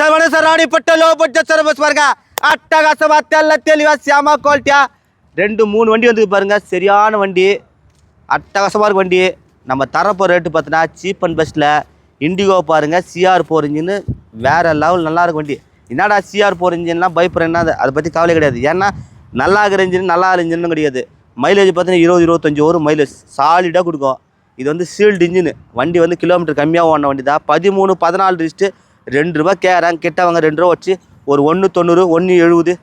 ಶ್ರವಣ ಸರಾಣಿಪಟ್ಟ low budget service பாருங்க அட்டகாசமா தெல்ல தெளிவா சியாமா குவாலிட்டியா ரெண்டு மூணு வண்டி வந்து பாருங்க சரியான வண்டி அட்டகாசமாக இருக்கு வண்டி நம்ம தரப்போ ரேட்டு பார்த்தீங்கன்னா சீப் அண்ட் பெஸ்ட்டில் இண்டிகோ பாருங்க சிஆர் ஃபோர் இன்ஜின்னு வேற லெவல் நல்லா இருக்கு வண்டி என்னடா சிஆர் ஃபோர் இன்ஜின்லாம் பயப்படுறேன்னா அது அதை பற்றி கவலை கிடையாது ஏன்னா நல்லா இருக்கிற இன்ஜின் நல்லா இருக்கிற இன்ஜினும் கிடையாது மைலேஜ் பார்த்தீங்கன்னா இருபது இருபத்தஞ்சி வரும் மைலேஜ் சாலிடாக கொடுக்கும் இது வந்து சீல்டு இன்ஜின் வண்டி வந்து கிலோமீட்டர் கம்மியாக ஓடின வண்டி தான் பதிமூணு பதினாலு லிஸ்ட்டு ரெண்டு ரூபா கேட்குறாங்க கெட்டவங்க ரெண்டு ரூபா வச்சு ஒரு ஒன்று தொண்ணூறு ஒன்று எழுபது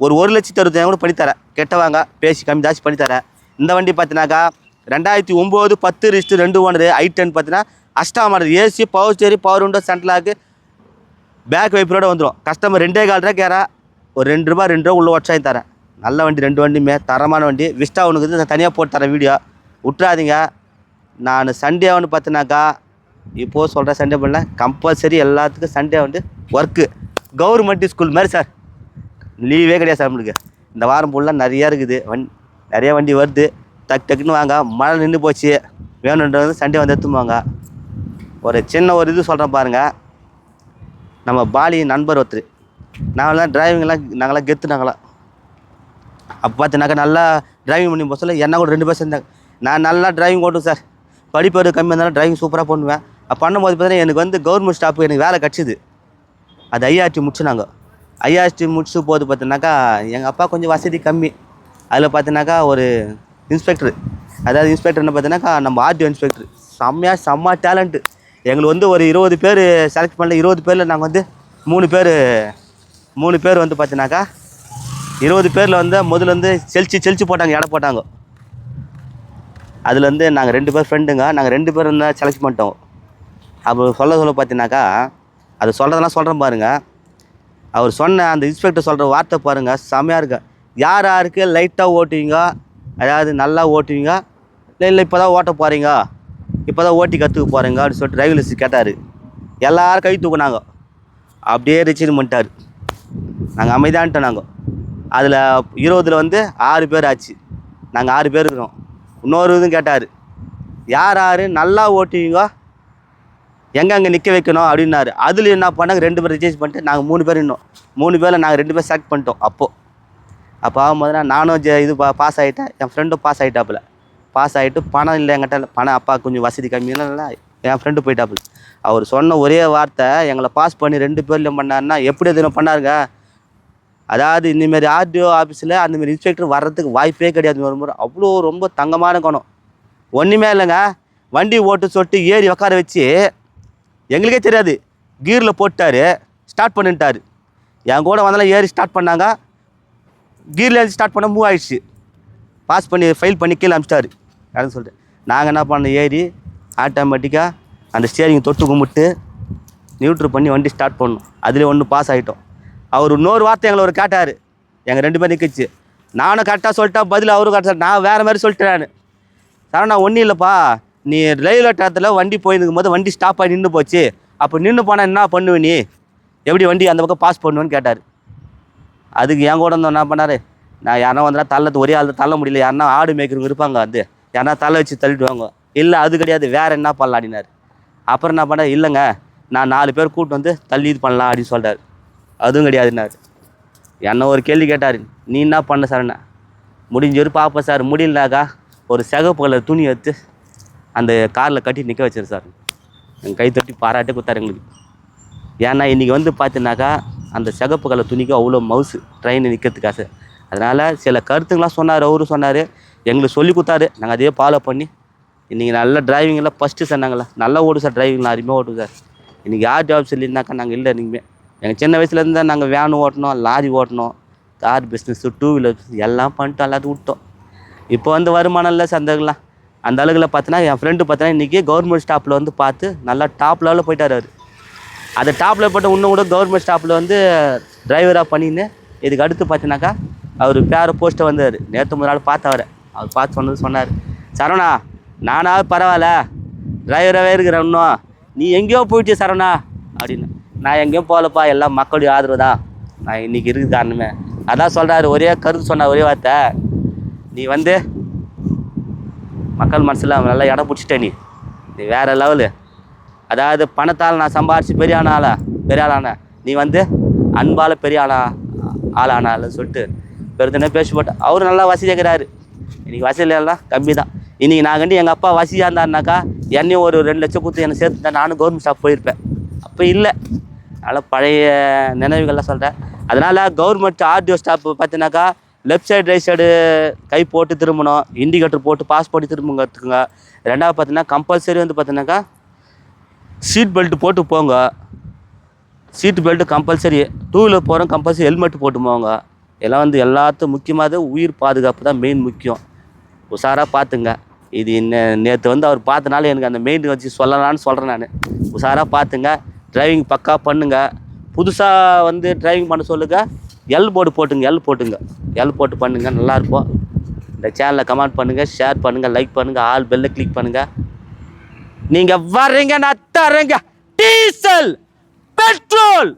ஒரு ஒரு லட்சத்து அறுபதாயிரம் கூட பண்ணித்தரேன் கெட்டவாங்க பேசி கம்மி ஜாஸ்தி பண்ணித்தரேன் இந்த வண்டி பார்த்தினாக்கா ரெண்டாயிரத்தி ஒம்பது பத்து ரிஸ்ட்டு ரெண்டு ஒன்று ஐ டென் பார்த்தீங்கன்னா அஷ்டா model AC power steering power window central lock back வைப்பரோட வந்துடும் கஸ்டமர் ரெண்டே கால் ரூபா கேரா ஒரு ரெண்டு ரூபா ரெண்டு ரூபா உள்ள வச்சாயும் தரேன். நல்ல வண்டி ரெண்டு வண்டியுமே தரமான வண்டி. விஸ்டா ஒன்று நான் தனியாக போட்டு தரேன் வீடியோ. விட்றாதீங்க நான் சண்டே ஒன்று பார்த்தினாக்கா இப்போது சொல்கிறேன் சண்டே பண்ணல. கம்பல்சரி எல்லாத்துக்கும் சண்டே வந்து ஒர்க்கு கவர்மெண்ட் ஸ்கூல் மாதிரி சார் லீவே கிடையாது சார் நம்மளுக்கு. இந்த வாரம் ஃபுல்லாக நிறையா இருக்குது. வண்டி நிறைய வண்டி வருது. டக் டக்குன்னு வாங்க. மழை நின்று போச்சு. வேணுன்றது சண்டே வந்து எடுத்துவாங்க ஒரு சின்ன ஒரு இது சொல்கிறேன் பாருங்கள் நம்ம பாலி நண்பர் ஒருத்தர். நாங்களாம் டிரைவிங்லாம் நாங்களாம் கெத்து நாங்களாம் அப்போ பார்த்தினாக்கா நல்லா டிரைவிங் பண்ணி போக சொல்ல என்ன கூட ரெண்டு பேர் சேர்ந்தாங்க. நான் நல்லா டிரைவிங் ஓட்டுவேன் சார் படிப்பு கம்மியாக இருந்தாலும் டிரைவிங் சூப்பராக பண்ணுவேன் அப்போ பண்ணும்போது பார்த்தீங்கன்னா எனக்கு வந்து கவர்மெண்ட் ஸ்டாஃப் எனக்கு வேலை கிடச்சிது. அது ஐஆர்டி முடிச்சுனாங்க. ஐஆர்டி முடிச்சு போது பார்த்தீங்கன்னாக்கா எங்கள் அப்பா கொஞ்சம் வசதி கம்மி. அதில் பார்த்தீங்கன்னாக்கா ஒரு இன்ஸ்பெக்டர் அதாவது இன்ஸ்பெக்டர்னு பார்த்தீங்கன்னாக்கா நம்ம ஆர்டிஓ இன்ஸ்பெக்டர் செம்மையாக செம்ம டேலண்ட்டு எங்களுக்கு வந்து ஒரு இருபது பேர் செலக்ட் பண்ணல இருபது பேரில் நாங்கள் வந்து மூணு பேர் மூணு பேர் வந்து பார்த்தீங்கன்னாக்கா இருபது பேரில் வந்து முதல்ல வந்து செல்ச்சி செல்ச்சி போட்டாங்க எடை போட்டாங்க. அதில் வந்து நாங்கள் ரெண்டு பேர் ஃப்ரெண்டுங்க நாங்கள் ரெண்டு பேரும் தான் செலக்ட் பண்ணிட்டோம். அப்போ சொல்ல சொல்ல பார்த்தீங்கன்னாக்கா அது சொல்கிறதெல்லாம் சொல்கிறேன் பாருங்கள் அவர் சொன்ன அந்த இன்ஸ்பெக்டர் சொல்கிற வார்த்தை பாருங்கள் செம்மையாக இருக்கு. யார் யாருக்கு லைட்டாக ஓட்டுவீங்க? அதாவது நல்லா ஓட்டுவீங்க? இல்லை இல்லை இப்போ தான் ஓட்ட போகிறீங்க இப்போ தான் ஓட்டி கற்றுக்க போகிறீங்க அப்படின்னு சொல்லிட்டு டிரைவர் லிஸ்ட் கேட்டார். எல்லோரும் கை தூக்குனாங்க. அப்படியே ரிச்சீவ் பண்ணிட்டார். நாங்கள் அமைதியான்ட்டோம் நாங்கள் அதில் இருபதில் வந்து ஆறு பேர் ஆச்சு. நாங்கள் ஆறு பேர் இருக்கிறோம். இன்னொரு இதுவும் கேட்டார். யார் யார் நல்லா ஓட்டுவீங்க. எங்கெங்கே நிற்க வைக்கணும்? அப்படின்னாரு. அதில் என்ன பண்ணாங்க? ரெண்டு பேர் ரிஜெக்ட் பண்ணிட்டு நாங்கள் மூணு பேர் இன்னும் மூணு பேரில் நாங்கள் ரெண்டு பேர் செலக்ட் பண்ணிட்டோம் அப்போது அப்போ ஆகும்போது நானும் ஜெ இது பா பாஸ் ஆகிட்டேன் என் ஃப்ரெண்டும் பாஸ் ஆகிட்டாப்புல பாஸ் ஆகிட்டு பணம் இல்லை என்கிட்ட பணம் அப்பா கொஞ்சம் வசதி கம்மினால என் ஃப்ரெண்டு போயிட்டாப்புல. அவர் சொன்ன ஒரே வார்த்தை எங்களை பாஸ் பண்ணி ரெண்டு பேர்லையும் பண்ணாருன்னா எப்படி எதுவும் பண்ணாருங்க? அதாவது இந்தமாரி ஆர்டிஓ ஆஃபீஸில் அந்தமாரி இன்ஸ்பெக்டர் வர்றதுக்கு வாய்ப்பே கிடையாது. ஒரு முறை. அவ்வளோ ரொம்ப தங்கமான குணம். ஒன்றுமே இல்லைங்க. வண்டி ஓட்டு சொல்லிட்டு ஏறி உட்கார வச்சு எங்களுக்கே தெரியாது. கீரில் போட்டார். ஸ்டார்ட் பண்ணிட்டார். என் கூட வந்தாலும் ஏறி ஸ்டார்ட் பண்ணாங்க. கீரில் ஏறி ஸ்டார்ட் பண்ண மூவ் ஆயிடுச்சு. பாஸ் பண்ணி ஃபைல் பண்ணி கீழே அமிச்சிட்டாரு. அப்படின்னு சொல்லிட்டு. நாங்கள் என்ன பண்ணோம்? ஏறி ஆட்டோமேட்டிக்காக அந்த ஸ்டியரிங் தொட்டு கும்பிட்டு நியூட்ரு பண்ணி வண்டி ஸ்டார்ட் பண்ணோம். அதில் ஒன்று பாஸ் ஆகிட்டோம் அவர் இன்னொரு வார்த்தை எங்களை ஒரு கேட்டார். எங்கள் ரெண்டு பேரும் நிற்கிச்சு நானும் கரெக்டாக சொல்லிட்டேன் பதில் அவரும் கரெக்டாக நான் வேறு மாதிரி சொல்லிட்டேன் சரவணா ஒன்றும் இல்லைப்பா. நீ ரயில்வே ட்ராத்தில் வண்டி போயிருக்கும் போது வண்டி ஸ்டாப் ஆகி நின்று போச்சு. அப்போ நின்று போனால் என்ன பண்ணுவ நீ? எப்படி வண்டி அந்த பக்கம் பாஸ் பண்ணுவேன்னு கேட்டார். அதுக்கு என் கூட வந்தோம் என்ன பண்ணார்? நான் யாரா வந்தால் தள்ளது ஒரே ஆள் தள்ள முடியல. யாருன்னா ஆடு மேய்க்கிறவங்க இருப்பாங்க வந்து. யாரா தள்ள வச்சு தள்ளிடுவாங்க. இல்லை அது கிடையாது. வேறு என்ன பண்ணலாம் அப்படின்னாரு. அப்புறம் என்ன பண்ணார்? இல்லைங்க நான் நாலு பேர் கூப்பிட்டு வந்து தள்ளி இது பண்ணலாம் அப்படின்னு சொல்கிறார் அதுவும் கிடையாதுன்னாரு. என்ன ஒரு கேள்வி கேட்டார் நீ என்ன பண்ண சார் என்ன முடிஞ்சொரு பார்ப்பேன் சார் முடியலனாக்கா ஒரு சிகப்பு கலர் துணி எடுத்து அந்த காரில் கட்டி நிற்க வச்சிரு சார் எங்கள் கை தட்டி பாராட்டே கொடுத்தாரு எங்களுக்கு. ஏன்னா இன்றைக்கி வந்து பார்த்தீங்கன்னாக்கா அந்த சிகப்பு கலர் துணிக்கு அவ்வளோ மவுசு ட்ரெயின் நிற்கிறதுக்காக அதனால் சில கருத்துங்களாம் சொன்னார் அவரும் சொன்னார். எங்களுக்கு சொல்லி கொடுத்தாரு. நாங்கள் அதே ஃபாலோ பண்ணி இன்றைக்கி நல்ல டிரைவிங்கெல்லாம் ஃபஸ்ட்டு சொன்னாங்களா நல்லா ஓடும் சார் டிரைவிங் அருமையாக ஓடும் சார் இன்றைக்கி யார் ஜாப் சொல்லியிருந்தாக்கா நாங்கள் இல்லை இன்றைக்குமே எங்கள் சின்ன வயசுலேருந்து தான் நாங்கள் வேன் ஓட்டினோம் லாரி ஓட்டினோம் கார் பிஸ்னஸ்ஸு டூ வீலர் எல்லாம் பண்ணிட்டு எல்லாத்தையும் விட்டோம். இப்போ வந்து வருமானம் இல்லை சந்தைகள்லாம் அந்த அளவுக்குல பார்த்தீங்கன்னா என் ஃப்ரெண்டு பார்த்தோன்னா இன்றைக்கி கவர்மெண்ட் ஸ்டாப்பில் வந்து பார்த்து நல்லா டாப் லெவலில் போயிட்டார் அவர். அந்த டாப்பில் போட்ட இன்னும் கூட கவர்மெண்ட் ஸ்டாப்பில் வந்து டிரைவராக பண்ணின்னு இதுக்கு அடுத்து பார்த்தீங்கன்னாக்கா அவர் பேர போஸ்ட்டை வந்தார். நேற்று முதல் நாள் பார்த்தவர். அவர் பார்த்து சொன்னது சொன்னார். சரவணா நானாவது பரவாயில்ல. டிரைவராகவே இருக்கிறேன் இன்னும். நீ எங்கேயோ போயிட்டு சரவணா அப்படின்னு. நான் எங்கேயும் போகலப்பா எல்லாம் மக்களுடைய ஆதரவு தான். நான் இன்றைக்கி இருக்குது காரணமே. அதான் சொல்கிறாரு ஒரே கருத்து சொன்ன ஒரே வார்த்தை. நீ வந்து மக்கள் மனசில் நல்லா இடம் பிடிச்சிட்ட நீ. நீ வேறு லெவலு அதாவது பணத்தால் நான் சம்பாரித்து பெரிய ஆளான பெரிய ஆளான நீ வந்து அன்பால் பெரிய ஆளா ஆள் சொல்லிட்டு பெருந்தனே பேசி போட்டேன் நல்லா வசதியாக கேட்குறாரு இன்றைக்கி வசதி எல்லாம் கம்மி தான் இன்றைக்கி நான் கண்டி எங்கள் அப்பா வசதியாக இருந்தாருனாக்கா என்னையும் ஒரு ரெண்டு லட்சம் கொடுத்து என்னை சேர்த்து நானும் கவர்மெண்ட் ஸ்டாஃப் போயிருப்பேன். அப்போ இல்லை. அதனால் பழைய நினைவுகள்லாம் சொல்கிறேன் அதனால் கவர்மெண்ட் ஆர்டிஓ ஸ்டாப் பார்த்தீங்கன்னாக்கா லெஃப்ட் சைடு ரைட் சைடு கை போட்டு திரும்பணும். இண்டிகேட்டர் போட்டு பாஸ் போட்டு திரும்புங்க கற்றுக்குங்க ரெண்டாவது பார்த்தீங்கன்னா கம்பல்சரி வந்து பார்த்தீங்கன்னாக்கா சீட் பெல்ட் போட்டு போங்க. Seat belt compulsory two wheeler போகிறோம் கம்பல்சரி ஹெல்மெட் போட்டு போங்க. எல்லாம் வந்து எல்லாத்துக்கும் முக்கியமானது உயிர் பாதுகாப்பு தான் மெயின் முக்கியம். உஷாராக பார்த்துங்க இது என்ன நேற்று வந்து அவர் பார்த்தனால எனக்கு அந்த மெயின் வச்சு சொல்லலாம்னு சொல்கிறேன் நான். உஷாராக பார்த்துங்க டிரைவிங் பக்கா பண்ணுங்க. புதுசாக வந்து டிரைவிங் பண்ண சொல்லுங்க. எல் போர்டு போட்டுங்க எல் போட்டுங்க. எல் போட்டு பண்ணுங்க நல்லாயிருக்கும் இந்த சேனலை கமெண்ட் பண்ணுங்கள் ஷேர் பண்ணுங்கள் லைக் பண்ணுங்கள் ஆல் பெல்லை கிளிக் பண்ணுங்கள் நீங்கள் வர்றீங்க நான் தரேங்க டீசல் பெட்ரோல்.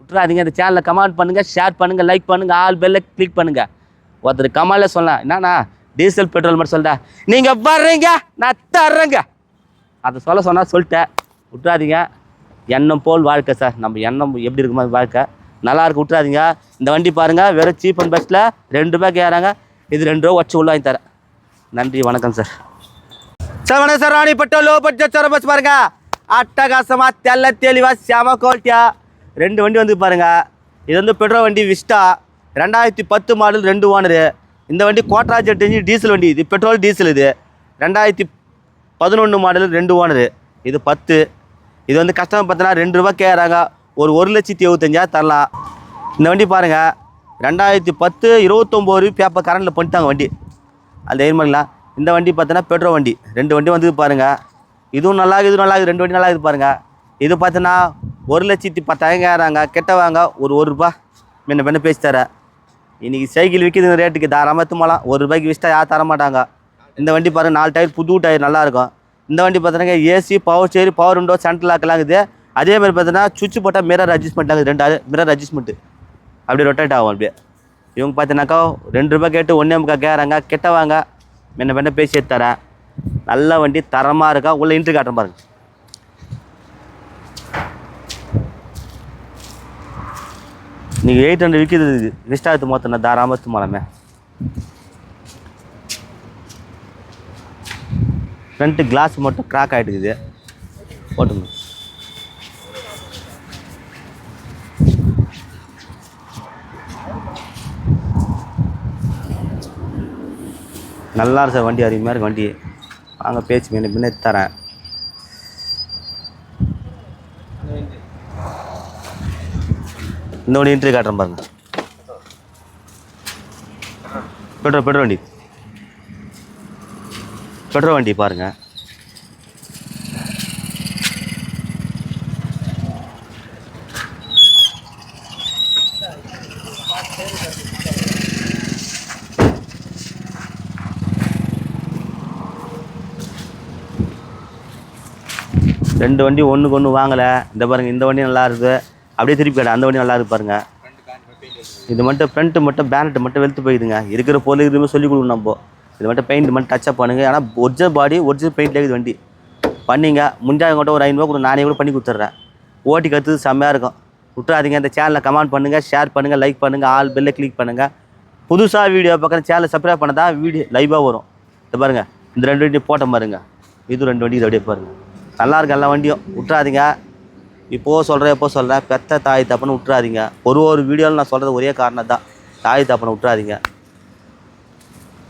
விட்றாதீங்க இந்த சேனலில் கமெண்ட் பண்ணுங்கள் ஷேர் பண்ணுங்கள் லைக் பண்ணுங்கள் ஆல் பெல்லை கிளிக் பண்ணுங்கள் ஒருத்தர் கமாலில் சொல்லலாம் என்னண்ணா டீசல் பெட்ரோல் மட்டும் சொல்லிட்டேன் நீங்கள் வர்றீங்க நான் தர்றேங்க. அதை சொல்ல சொன்னால் சொல்லிட்டேன். விட்றாதீங்க எண்ணம் போல் வாழ்க்கை சார். நம்ம எண்ணம் எப்படி இருக்குமோ வாழ்க்கை. நல்லா இருக்கு விட்றாதீங்க இந்த வண்டி பாருங்கள் வெறும் சீப் அண்ட் பெஸ்ட்டில் ரெண்டு ரூபாய்க்கு ஏறாங்க இது ரெண்டு ரூபா வச்சு உள்ள வாங்கி தரேன். நன்றி வணக்கம் சார். சார் வணக்கம் sir. Ranipet low budget sir bus பாருங்க. அட்டகாசமாக தெல்ல தெளிவா செம குவாலிட்டியா ரெண்டு வண்டி வந்து பாருங்கள் இது வந்து பெட்ரோல் வண்டி விஸ்டா. ரெண்டாயிரத்தி பத்து மாடல் ரெண்டு ஓனரு இந்த வண்டி கோட்ராஜ் எட்டு டீசல் வண்டி. இது பெட்ரோல் டீசல் இது. ரெண்டாயிரத்தி பதினொன்று மாடல் ரெண்டு ஓனரு இது பத்து. இது வந்து கஸ்டமர் பார்த்தீங்கன்னா ரெண்டு ரூபா கேட்குறாங்க. ஒரு ஒரு லட்சத்தி எழுபத்தஞ்சா தரலாம். இந்த வண்டி பாருங்கள் ரெண்டாயிரத்தி பத்து இருபத்தொம்போது பேப்பர் கரண்டில் பண்ணிட்டாங்க வண்டி. அந்த பண்ணலாம் இந்த வண்டி பார்த்தோன்னா பெட்ரோல் வண்டி. ரெண்டு வண்டி வந்து பாருங்கள் இதுவும் நல்லா இருக்குது, இதுவும் நல்லா இருக்குது. ரெண்டு வண்டி நல்லா இருக்குது பாருங்கள் இது பார்த்தோன்னா ஒரு லட்சத்தி பத்தாயிரம் கேட்குறாங்க. கெட்ட வாங்க. ஒரு ஒரு ரூபா முன்ன பின்ன பேசி தரேன் இன்றைக்கி சைக்கிள் விற்கிது ரேட்டுக்கு தாராளமாக எத்துமாலாம் ஒரு ரூபாய்க்கு விசிட்டா யாரும் தர மாட்டாங்க இந்த வண்டி பாருங்கள் நாலு டயர் புது டயர் நல்லாயிருக்கும் இந்த வண்டி பார்த்தீங்கன்னா AC power steering power window central லாக்கெல்லாம் இருக்குது. அதே மாதிரி பார்த்தீங்கன்னா சுவிட்ச் போட்டால் மிரர் அட்ஜஸ்ட்மெண்ட் ஆகுது ரெண்டு மிரர் அட்ஜஸ்ட்மெண்ட்டு அப்படியே ரொட்டேட் ஆகும் அப்படியே. இவங்க பார்த்தீங்கன்னாக்கா ரெண்டு ரூபாய் கேட்டு ஒன்றே முக்கா கேட்குறாங்க கெட்ட வாங்க முன்ன மென்ன பேசி எடுத்து தரேன். நல்ல வண்டி தரமாக இருக்கா? உள்ளே இன்ட்ரி காட்டுறேன் பாருங்க. நீங்கள் எயிட் ஹண்ட்ரட் விற்கிது இது. விஸ்டாகத்து மொத்தம் தாராமத்து மலமே ஃப்ரண்ட்டு கிளாஸ் மட்டும் கிராக் ஆகிட்டுக்குது போட்டுங்க நல்லா சார் வண்டி அருமையாக இருக்கு வண்டி. வாங்க பேச்சு மீன் பின்ன தரேன். இந்த வண்டி இன்ட்ரி காட்டுறேன் பாருங்க. பெட்ரோல் பெட்ரோல் வண்டி. பெட்ரோல் வண்டி பாருங்க. ரெண்டு வண்டி ஒன்றுக்கு ஒன்று வாங்கலை. இந்த பாருங்கள் இந்த வண்டி நல்லா இருக்குது அப்படியே திருப்பி கேட்டேன் அந்த வண்டி நல்லா இருக்கு பாருங்கள் இது மட்டும் ஃப்ரண்ட்டு மட்டும் பேனட் மட்டும் வெளுத்து போயிடுங்க இருக்கிற பொருள் இதுவுமே சொல்லி கொடுக்கணும் நம்ம. இது மட்டும் பெயிண்ட் மட்டும் டச்சப் பண்ணுங்க. ஆனால் ஒரிஜினல் பாடி ஒரிஜினல் பெயிண்ட் இருக்குது வண்டி. பண்ணிங்க. முடிஞ்சாங்க ஒரு ஐநூறுவா கூட நானே கூட பண்ணி கொடுத்துட்றேன். ஓட்டி கற்றுது செம்மையாக இருக்கும். விட்டுறாதீங்க. இந்த சேனலை கமெண்ட் பண்ணுங்கள் ஷேர் பண்ணுங்கள் லைக் பண்ணுங்கள் ஆல் பெல்லை கிளிக் பண்ணுங்கள் புதுசாக வீடியோ பக்கம் சேனலை சப்ஸ்கிரைப் பண்ண தான் வீடியோ லைவாக வரும். இது பாருங்கள் இந்த ரெண்டு வண்டி போட்ட பாருங்க. இது ரெண்டு வண்டி இது அப்படியே பாருங்கள் நல்லா இருக்கு எல்லா வண்டியும். விட்டுறாதீங்க. இப்போது சொல்கிறேன் எப்போ சொல்கிறேன் பெத்த தாய் தப்புன்னு விட்டுறாதீங்க. ஒரு ஒரு வீடியோவில் நான் சொல்கிறது ஒரே காரணம் தான் தாய் தப்புன்னு விட்டுறாதீங்க.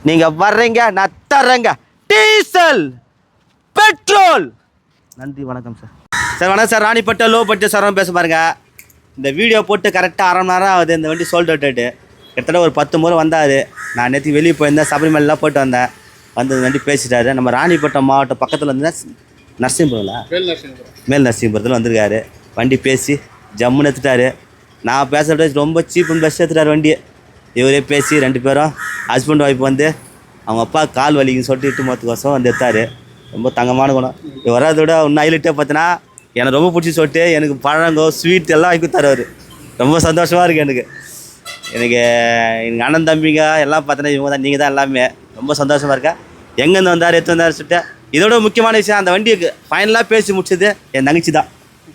நீங்கள் வர்றீங்க நான் தர்றேங்க. Diesel petrol. நன்றி வணக்கம் சார் சார் வணக்கம் sir Ranipet low budget sir பேச பாருங்க. இந்த வீடியோ போட்டு கரெக்டாக அரை மணி நேரம் ஆகுது. இந்த வண்டி சோல்ட் அவுட்டு கிட்டத்தட்ட ஒரு பத்து முறை வந்தார். நான் நேற்று வெளியே போயிருந்தேன். சபரிமலைலாம் போயிட்டு வந்தேன். வந்து இந்த வண்டி பேசிட்டாரு. நம்ம ராணிப்பட்டம் மாவட்டம் பக்கத்தில் வந்து நரசிம்புரங்களா மேல் நரசிங்கபுரத்தில் வந்திருக்காரு. வண்டி பேசி ஜம்முன்னு எடுத்துட்டாரு. நான் பேசுகிறத ரொம்ப சீப் அண்ட் பெஸ்ட் எடுத்துட்டாரு வண்டியை. இவரே பேசி ரெண்டு பேரும் ஹஸ்பண்ட் ஒய்ஃப் வந்து அவங்க அப்பா கால் வலிக்குன்னு சொல்லிட்டு இட்டு மொத்தக்கோசம் வந்து எடுத்தார். ரொம்ப தங்கமான குணம். இவர் வராத விட இன்னும் ஹைலைட்டே பார்த்தீங்கன்னா எனக்கு ரொம்ப பிடிச்சி சொல்லிட்டு எனக்கு பழங்கோ ஸ்வீட் எல்லாம் வாங்கி தருவார் ரொம்ப சந்தோஷமாக இருக்குது எனக்கு. எனக்கு எங்கள் அண்ணன் தம்பிங்க எல்லாம் பார்த்தீங்கன்னா இவங்க தான் நீங்கள் தான் எல்லாமே. ரொம்ப சந்தோஷமாக இருக்கேன் எங்கேருந்து வந்தார் எடுத்து வந்தார் சொல்லிட்டு இதோட முக்கியமான விஷயம் அந்த வண்டிக்கு ஃபைனலாக பேசி முடிச்சது என் தங்கச்சி தான்.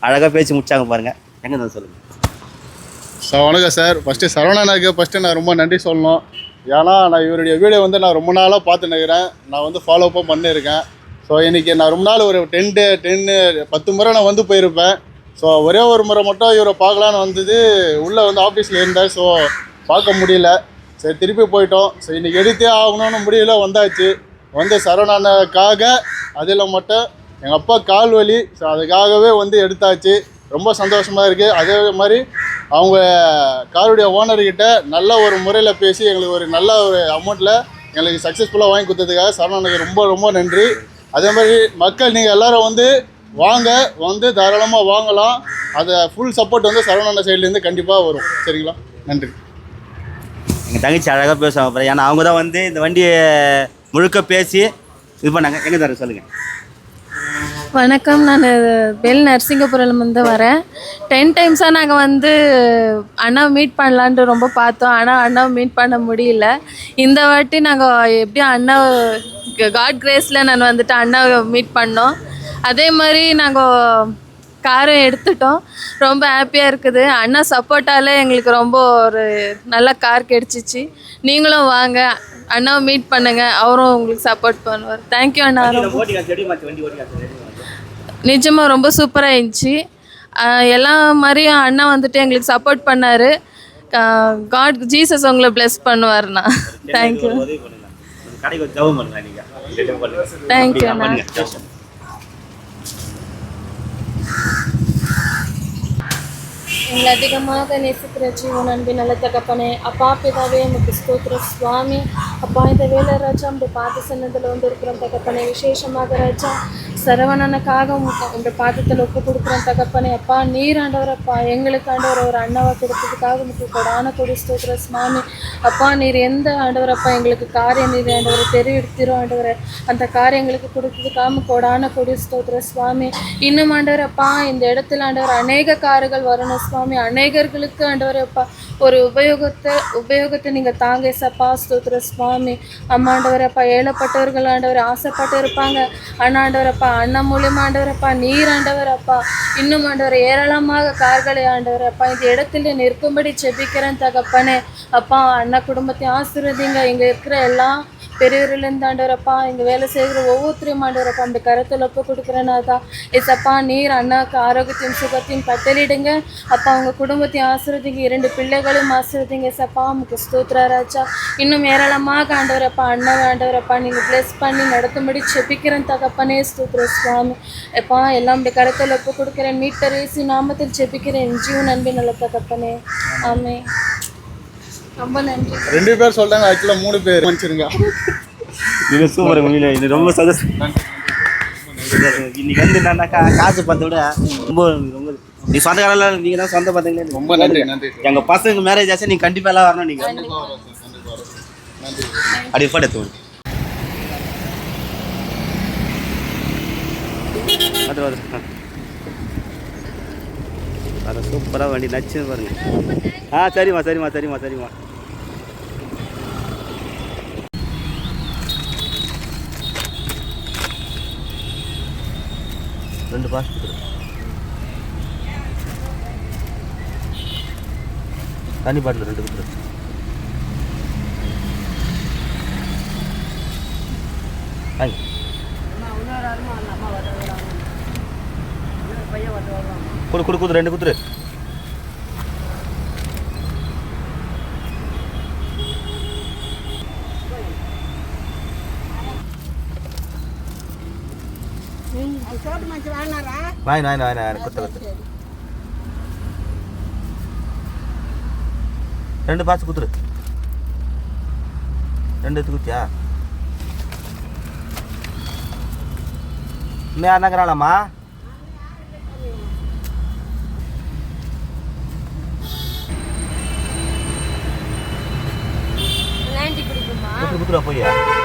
அழகாக பேசி முடிச்சாங்க பாருங்கள் எங்கேருந்து சொல்லுங்கள் சார் வணக்கம் சார். ஃபஸ்ட்டு சரவணனுக்கு ஃபஸ்ட்டு நான் ரொம்ப நன்றி சொல்லணும். ஏன்னா நான் இவருடைய வீடியோ வந்து நான் ரொம்ப நாளாக பார்த்துன்னு இருக்கிறேன் நான் வந்து ஃபாலோ அப்பும் பண்ணியிருக்கேன். ஸோ இன்றைக்கி நான் ரொம்ப நாள் ஒரு டென்ட்டு டென்னு பத்து முறை நான் வந்து போயிருப்பேன். ஸோ ஒரே ஒரு முறை மட்டும் இவரை பார்க்கலான்னு வந்தது. உள்ளே வந்து ஆஃபீஸில் இருந்தேன் ஸோ பார்க்க முடியல. சரி திருப்பி போயிட்டோம். ஸோ இன்றைக்கி எடுத்தே ஆகணும்னு முடியல வந்தாச்சு. வந்து சரவணனுக்காக அதில் மட்டும் எங்கள் அப்பா கால் வலி. ஸோ அதுக்காகவே வந்து எடுத்தாச்சு. ரொம்ப சந்தோஷமாக இருக்குது அதே மாதிரி அவங்க காருடைய ஓனர்கிட்ட நல்ல ஒரு முறையில் பேசி எங்களுக்கு ஒரு நல்ல ஒரு அமௌண்ட்டில் எங்களுக்கு சக்ஸஸ்ஃபுல்லாக வாங்கி கொடுத்ததுக்காக சரவணனுக்கு ரொம்ப ரொம்ப நன்றி. அதே மாதிரி மக்கள் நீங்கள் எல்லோரும் வந்து வாங்க வந்து தாராளமாக வாங்கலாம். அதை ஃபுல் சப்போர்ட் வந்து சரவணன் சைட்லேருந்து கண்டிப்பாக வரும். சரிங்களா? நன்றி. எங்கள் தங்கச்சி அழகாக பேசுவாங்க அப்புறம் ஏன்னா அவங்க தான் வந்து இந்த வண்டியை முழுக்க பேசி இது பண்ணாங்க. எங்கே தர சொல்லுங்கள் வணக்கம். நான் பெல் நரசிங்கபுரம்லேருந்து வரேன். டென் டைம்ஸாக நாங்கள் வந்து அண்ணாவை மீட் பண்ணலான்ட்டு ரொம்ப பார்த்தோம். ஆனால் அண்ணாவை மீட் பண்ண முடியல. இந்த வாட்டி நாங்கள் எப்படியும் அண்ணா காட் கிரேஸில் நான் வந்துட்டு அண்ணாவை மீட் பண்ணோம். அதே மாதிரி நாங்கள் காரும் எடுத்துட்டோம். ரொம்ப ஹாப்பியாக இருக்குது. அண்ணா சப்போர்ட்டால் எங்களுக்கு ரொம்ப ஒரு நல்ல கார் கிடச்சிச்சு. நீங்களும் வாங்க. அண்ணாவை மீட் பண்ணுங்கள் அவரும் உங்களுக்கு சப்போர்ட் பண்ணுவார். தேங்க்யூ அண்ணா. நிஜமாக ரொம்ப சூப்பராக இருந்துச்சு. எல்லா மாதிரியும் அண்ணா வந்துட்டு எங்களுக்கு சப்போர்ட் பண்ணார். காட் ஜீசஸ் உங்களை bless பண்ணுவார்ண்ணா தேங்க்யூ அப்படியா? அண்ணா. எங்களை அதிகமாக நேசிக்கிற ஜீவன் அன்பின் நல்ல தகப்பனே அப்பா பிதாவே உமக்கு ஸ்தோத்திர சுவாமி அப்பா இந்த வேலை ராஜா உடைய பாத சன்னதில் வந்து இருக்கிறோம் தகப்பனே. விசேஷமாக ராஜா சரவணனுக்காக உங்களுடைய பாதத்தில் ஒப்பு கொடுக்குறோம் தகப்பனே அப்பா நீர் ஆண்டவர் அப்பா எங்களுக்கு ஆண்டவர் ஒரு அண்ணாவை கொடுத்ததுக்காக உங்களுக்கு கொடான கொடி ஸ்தோத்திர சுவாமி. அப்பா நீர் எந்த ஆண்டவர் அப்பா எங்களுக்கு காரியம் நீர் ஆண்டவர் தெரிவித்திரும் ஆண்டவர். அந்த காரியங்களுக்கு கொடுத்ததுக்காக கொடான கொடி ஸ்தோத்திர சுவாமி. இன்னும் ஆண்டவர் அப்பா இந்த இடத்துல ஆண்டவர் அநேக கார்கள் வரணும் சுவாமி. அநேகர்களுக்கு ஆண்டவர் அப்பா ஒரு உபயோகத்தை உபயோகத்தை நீங்கள் தாங்க சப்பா ஸ்தோத்திர சுவாமி. அம்மாண்டவரப்பா அப்பா ஏழப்பட்டவர்கள் ஆண்டவர் ஆசைப்பட்டு இருப்பாங்க. அண்ணாண்டவரப்பா அப்பா அண்ணன் மூலியமா ஆண்டவரப்பா நீர் ஆண்டவர் அப்பா இன்னும் ஆண்டவர் ஏராளமாக கார்களை ஆண்டவர் அப்பா இந்த இடத்துல நிற்கும்படி செபிக்கிறேன் தகப்பனே. அப்பா அண்ணா குடும்பத்தை ஆசீர்வதிங்க. இங்கே இருக்கிற எல்லா பெரியவர்லேருந்து ஆண்டவரப்பா இங்கே வேலை செய்கிற ஒவ்வொருத்தரையும் ஆண்டவரப்பா அந்த கருத்தில் ஒப்பு கொடுக்குறேனாதா ஏசப்பா நீர் அண்ணாக்கு ஆரோக்கியத்தையும் சுகத்தையும் கட்டளிடுங்க அப்பா அவங்க குடும்பத்தையும் ஆசிர்வதிங்க. இரண்டு பிள்ளைகளையும் ஆசிர்வதிங்க ஏசப்பா. உங்களுக்கு ஸ்தோத்ரா ராஜா. இன்னும் ஏராளமாக ஆண்டவரப்பா அண்ணா ஆண்டவரப்பா நீங்கள் ப்ளஸ் பண்ணி நடத்தும்படி செபிக்கிறேன் தகப்பனே. ஸ்தோத்ர சுவாமி. எப்பா எல்லாம் இந்த கருத்தில் ஒப்பு கொடுக்குறேன். மீட்டர் ஏசி நாமத்தில் செபிக்கிறேன். ஜீவன் நம்பி நல்ல தகப்பனே. ஆமே ரொம்ப நன்றி. ரெண்டு பேர் சொல்கிறாங்க ஆக்சுவலாக மூணு பேர். மன்னிச்சிருங்க. இது சூப்பர் உண்மையில இது ரொம்ப சந்தோஷம். இன்னைக்கு வந்து என்னன்னாக்கா காசு பத்தை விட ரொம்ப ரொம்ப நீ சொந்த காலையில் நீங்கள் தான் சொந்த பார்த்தீங்களே ரொம்ப நன்றி நன்றி. எங்கள் பசங்க மேரேஜ் ஆச்சு நீங்கள் கண்டிப்பாக எல்லாம் வரணும் நன்றி. அப்படி போட்டு எடுத்து அது அது. அது சூப்பராக வண்டி நச்சு பாருங்க. ஆ சரிம்மா சரிம்மா சரிம்மா சரிம்மா. ரெண்டு பாஸ் தண்ணி பாட்டில் ரெண்டு கொடுத்துரு. வாங்க கொடு கொடு கொடு ரெண்டு குத்துரு. வாங்க வாங்க வாங்க குத்து குத்து. ரெண்டு பாசு குத்துரு. ரெண்டு குத்தியா? இன்னும் யாருன்னா 对呀。